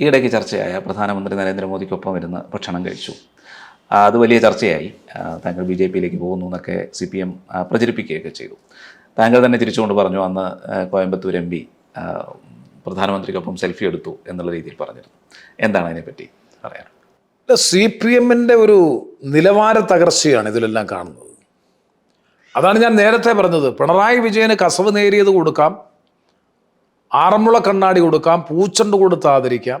ഈയിടയ്ക്ക് ചർച്ചയായ പ്രധാനമന്ത്രി നരേന്ദ്രമോദിക്കൊപ്പം ഇരുന്ന് ഭക്ഷണം കഴിച്ചു. അത് വലിയ ചർച്ചയായി. താങ്കൾ ബി ജെ പിയിലേക്ക് പോകുന്നു എന്നൊക്കെ സി പി എം പ്രചരിപ്പിക്കുകയൊക്കെ ചെയ്തു. താങ്കൾ തന്നെ തിരിച്ചുകൊണ്ട് പറഞ്ഞു അന്ന് കോയമ്പത്തൂർ എം പി പ്രധാനമന്ത്രിക്കൊപ്പം സെൽഫി എടുത്തു എന്നുള്ള രീതിയിൽ പറഞ്ഞിരുന്നു. എന്താണ് അതിനെപ്പറ്റി പറയാൻ? സി പി എമ്മിന്റെ ഒരു നിലവാര തകർച്ചയാണ് ഇതിലെല്ലാം കാണുന്നത്. അതാണ് ഞാൻ നേരത്തെ പറഞ്ഞത്. പിണറായി വിജയന് കസവ് നേരിയത് കൊടുക്കാം. ആറന്മുള കണ്ണാടി കൊടുക്കാം പൂച്ചണ്ട് കൊടുത്ത് ആദരിക്കാം.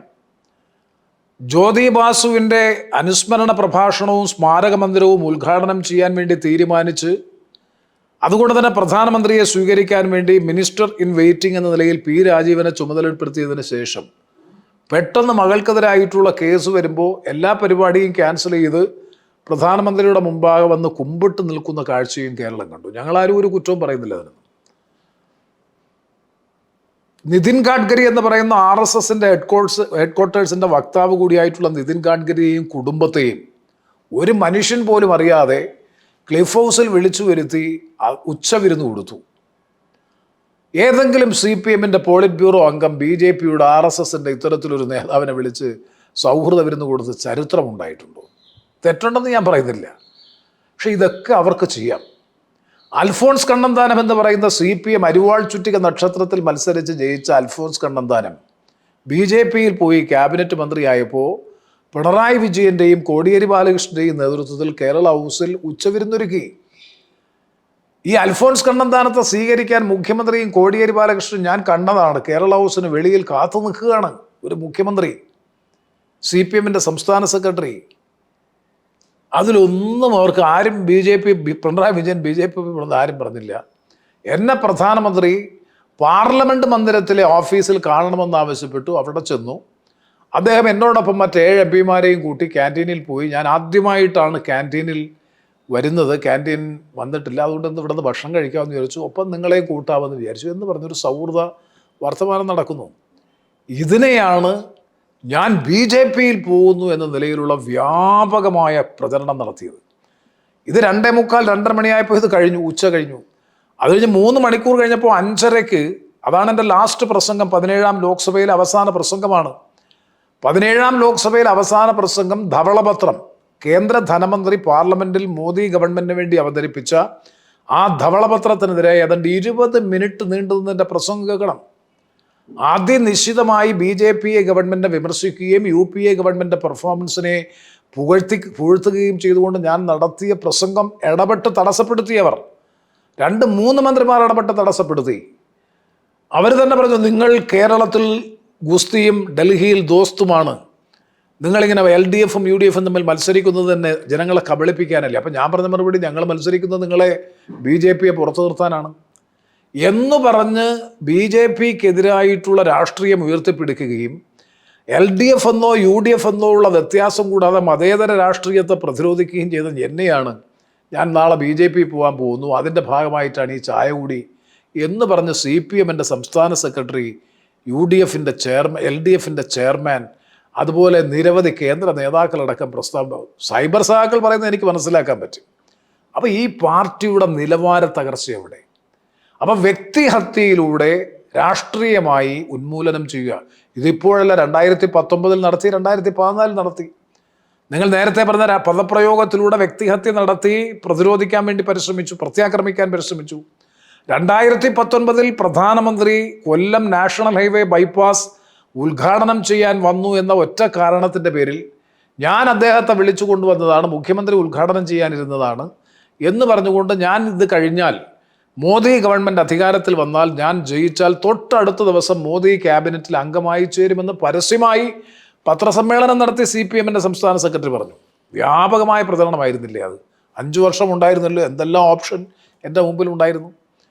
ജ്യോതി ബാസുവിന്റെ അനുസ്മരണ പ്രഭാഷണവും സ്മാരക മന്ദിരവും ഉദ്ഘാടനം ചെയ്യാൻ വേണ്ടി തീരുമാനിച്ച് അതുകൊണ്ട് തന്നെ പ്രധാനമന്ത്രിയെ സ്വീകരിക്കാൻ വേണ്ടി മിനിസ്റ്റർ ഇൻ വെയിറ്റിംഗ് എന്ന നിലയിൽ പി രാജീവനെ ചുമതലപ്പെടുത്തിയതിന് ശേഷം പെട്ടെന്ന് മകൾക്കെതിരായിട്ടുള്ള കേസ് വരുമ്പോൾ എല്ലാ പരിപാടിയും ക്യാൻസൽ ചെയ്ത് പ്രധാനമന്ത്രിയുടെ മുമ്പാകെ വന്ന് കുമ്പിട്ട് നിൽക്കുന്ന കാഴ്ചയും കേരളം കണ്ടു. ഞങ്ങളാരും ഒരു കുറ്റവും പറയുന്നില്ല അതിന് നിതിൻ ഗഡ്കരി എന്ന് പറയുന്ന ആർ എസ് എസിന്റെ ഹെഡ്ക്വാർട്ടേഴ്സ് ഹെഡ്ക്വാർട്ടേഴ്സിന്റെ വക്താവ് കൂടിയായിട്ടുള്ള നിതിൻ ഗഡ്കരിയെയും കുടുംബത്തെയും ഒരു മനുഷ്യൻ പോലും അറിയാതെ ക്ലിഫ് ഹൗസിൽ വിളിച്ചു വരുത്തി ഉച്ചവിരുന്ന് കൊടുത്തു. ഏതെങ്കിലും സി പി എമ്മിന്റെ പോളിറ്റ് ബ്യൂറോ അംഗം ബി ജെ പിയുടെ ആർ എസ് എസിന്റെ ഇത്തരത്തിലൊരു നേതാവിനെ വിളിച്ച് സൗഹൃദ വിരുന്ന് കൊടുത്ത് ചരിത്രമുണ്ടായിട്ടുണ്ടോ? തെറ്റുണ്ടെന്ന് ഞാൻ പറയുന്നില്ല. പക്ഷേ ഇതൊക്കെ അവർക്ക് ചെയ്യാം. അൽഫോൺസ് കണ്ണന്താനം എന്ന് പറയുന്ന സി പി എം അരിവാൾ ചുറ്റിക നക്ഷത്രത്തിൽ മത്സരിച്ച് ജയിച്ച അൽഫോൺസ് കണ്ണന്താനം. ബി ജെ പിയിൽ പോയി ക്യാബിനറ്റ് മന്ത്രിയായപ്പോൾ പിണറായി വിജയന്റെയും കോടിയേരി ബാലകൃഷ്ണന്റെയും നേതൃത്വത്തിൽ കേരള ഹൗസിൽ ഉച്ചവിരുന്നൊരുക്കി. ഈ അൽഫോൺസ് കണ്ണന്താനത്തെ സ്വീകരിക്കാൻ മുഖ്യമന്ത്രിയും കോടിയേരി ബാലകൃഷ്ണൻ ഞാൻ കണ്ടതാണ്. കേരള ഹൗസിന് വെളിയിൽ കാത്തു നിൽക്കുകയാണ് ഒരു മുഖ്യമന്ത്രി. സി പി എമ്മിന്റെ സംസ്ഥാന സെക്രട്ടറി അതിലൊന്നും അവർക്ക് ആരും B J P Pinarayi Vijayan B J P ആരും പറഞ്ഞില്ല. എന്നെ പ്രധാനമന്ത്രി പാർലമെന്റ് മന്ദിരത്തിലെ ഓഫീസിൽ കാണണമെന്ന് ആവശ്യപ്പെട്ടു അവിടെ ചെന്നു. അദ്ദേഹം എന്നോടൊപ്പം മറ്റേഴ് എം പിമാരെയും കൂട്ടി ക്യാന്റീനിൽ പോയി. ഞാൻ ആദ്യമായിട്ടാണ് ക്യാന്റീനിൽ വരുന്നത്. ക്യാന്റീൻ വന്നിട്ടില്ല. അതുകൊണ്ട് ഇന്ന് ഇവിടുന്ന് ഭക്ഷണം കഴിക്കാമെന്ന് വിചാരിച്ചു. ഒപ്പം നിങ്ങളെയും കൂട്ടാമെന്ന് വിചാരിച്ചു എന്ന് പറഞ്ഞൊരു സൗഹൃദ വർത്തമാനം നടക്കുന്നു. ഇതിനെയാണ് ഞാൻ ബി ജെ പിയിൽ പോകുന്നു എന്ന നിലയിലുള്ള വ്യാപകമായ പ്രചരണം നടത്തിയത്. ഇത് രണ്ടേ മുക്കാൽ രണ്ടര മണിയായപ്പോൾ ഇത് കഴിഞ്ഞു ഉച്ച കഴിഞ്ഞു. അത് കഴിഞ്ഞ് മൂന്ന് മണിക്കൂർ കഴിഞ്ഞപ്പോൾ അഞ്ചരയ്ക്ക് അതാണ് എന്റെ ലാസ്റ്റ് പ്രസംഗം പതിനേഴാം ലോക്സഭയിലെ അവസാന പ്രസംഗമാണ്. പതിനേഴാം ലോക്സഭയിലെ അവസാന പ്രസംഗം ധവളപത്രം കേന്ദ്ര ധനമന്ത്രി പാർലമെന്റിൽ മോദി ഗവൺമെന്റിന് വേണ്ടി അവതരിപ്പിച്ച ആ ധവളപത്രത്തിനെതിരെ ഏതാണ്ട് ഇരുപത് മിനിറ്റ് നീണ്ടുനിന്നതിന്റെ പ്രസംഗം കേൾക്കണം. ആദ്യം നിശ്ചിതമായി ബി ജെ പി എ ഗവൺമെന്റിനെ വിമർശിക്കുകയും യു പി എ ഗവൺമെന്റിന്റെ പെർഫോമൻസിനെ പുകഴ്ത്തി പുകഴ്ത്തുകയും ചെയ്തുകൊണ്ട് ഞാൻ നടത്തിയ പ്രസംഗം ഇടപെട്ട് തടസ്സപ്പെടുത്തിയവർ. രണ്ട് മൂന്ന് മന്ത്രിമാർ ഇടപെട്ട് തടസ്സപ്പെടുത്തി. അവർ തന്നെ പറഞ്ഞു നിങ്ങൾ കേരളത്തിൽ ഗുസ്തിയും ഡൽഹിയിൽ ദോസ്തുമാണ്. നിങ്ങളിങ്ങനെ എൽ ഡി എഫും യു ഡി എഫും തമ്മിൽ മത്സരിക്കുന്നത് തന്നെ ജനങ്ങളെ കബളിപ്പിക്കാനല്ലേ? അപ്പം ഞാൻ പറഞ്ഞ മറുപടി ഞങ്ങൾ മത്സരിക്കുന്നത് നിങ്ങളെ ബി ജെ പിയെ പുറത്തു നിർത്താനാണ്. എന്ന് പറഞ്ഞ് ബി ജെ പിക്കെതിരായിട്ടുള്ള രാഷ്ട്രീയം ഉയർത്തിപ്പിടിക്കുകയും എൽ ഡി എഫ് എന്നോ യു ഡി എഫ് എന്നോ ഉള്ള വ്യത്യാസം കൂടാതെ മതേതര രാഷ്ട്രീയത്തെ പ്രതിരോധിക്കുകയും ചെയ്ത എന്നെയാണ് ഞാൻ നാളെ ബി ജെ പി പോകാൻ പോകുന്നു. അതിന്റെ ഭാഗമായിട്ടാണ് ഈ ചായ കൂടി എന്ന് പറഞ്ഞ് സി പി എമ്മിന്റെ സംസ്ഥാന സെക്രട്ടറി യു ഡി എഫിന്റെ ചെയർമാൻ എൽ ഡി എഫിന്റെ ചെയർമാൻ അതുപോലെ നിരവധി കേന്ദ്ര നേതാക്കളടക്കം പ്രസ്താവന സൈബർ സഹാക്കൾ പറയുന്നത് എനിക്ക് മനസ്സിലാക്കാൻ പറ്റും. അപ്പോൾ ഈ പാർട്ടിയുടെ നിലവാര തകർച്ച എവിടെ? അപ്പം വ്യക്തിഹത്യയിലൂടെ രാഷ്ട്രീയമായി ഉന്മൂലനം ചെയ്യുക. ഇതിപ്പോഴല്ല രണ്ടായിരത്തി പത്തൊമ്പതിൽ നടത്തി രണ്ടായിരത്തി പതിനാലിൽ നടത്തി. നിങ്ങൾ നേരത്തെ പറഞ്ഞ പദപ്രയോഗത്തിലൂടെ വ്യക്തിഹത്യ നടത്തി പ്രതിരോധിക്കാൻ വേണ്ടി പരിശ്രമിച്ചു പ്രത്യാക്രമിക്കാൻ പരിശ്രമിച്ചു. രണ്ടായിരത്തി പത്തൊൻപതിൽ പ്രധാനമന്ത്രി കൊല്ലം നാഷണൽ ഹൈവേ ബൈപ്പാസ് ഉദ്ഘാടനം ചെയ്യാൻ വന്നു എന്ന ഒറ്റ കാരണത്തിന്റെ പേരിൽ ഞാൻ അദ്ദേഹത്തെ വിളിച്ചു കൊണ്ടുവന്നതാണ് മുഖ്യമന്ത്രി ഉദ്ഘാടനം ചെയ്യാനിരുന്നതാണ് എന്ന് പറഞ്ഞുകൊണ്ട് ഞാൻ ഇത് കഴിഞ്ഞാൽ മോദി ഗവൺമെന്റ് അധികാരത്തിൽ വന്നാൽ ഞാൻ ജയിച്ചാൽ തൊട്ടടുത്ത ദിവസം മോദി ക്യാബിനറ്റിൽ അംഗമായി ചേരുമെന്ന് പരസ്യമായി പത്രസമ്മേളനം നടത്തി സി പി എമ്മിന്റെ സംസ്ഥാന സെക്രട്ടറി പറഞ്ഞു. വ്യാപകമായ പ്രചരണമായിരുന്നില്ലേ അത്? അഞ്ചു വർഷം ഉണ്ടായിരുന്നല്ലോ എന്തെല്ലാം ഓപ്ഷൻ എന്റെ മുമ്പിൽ ഉണ്ടായിരുന്നു?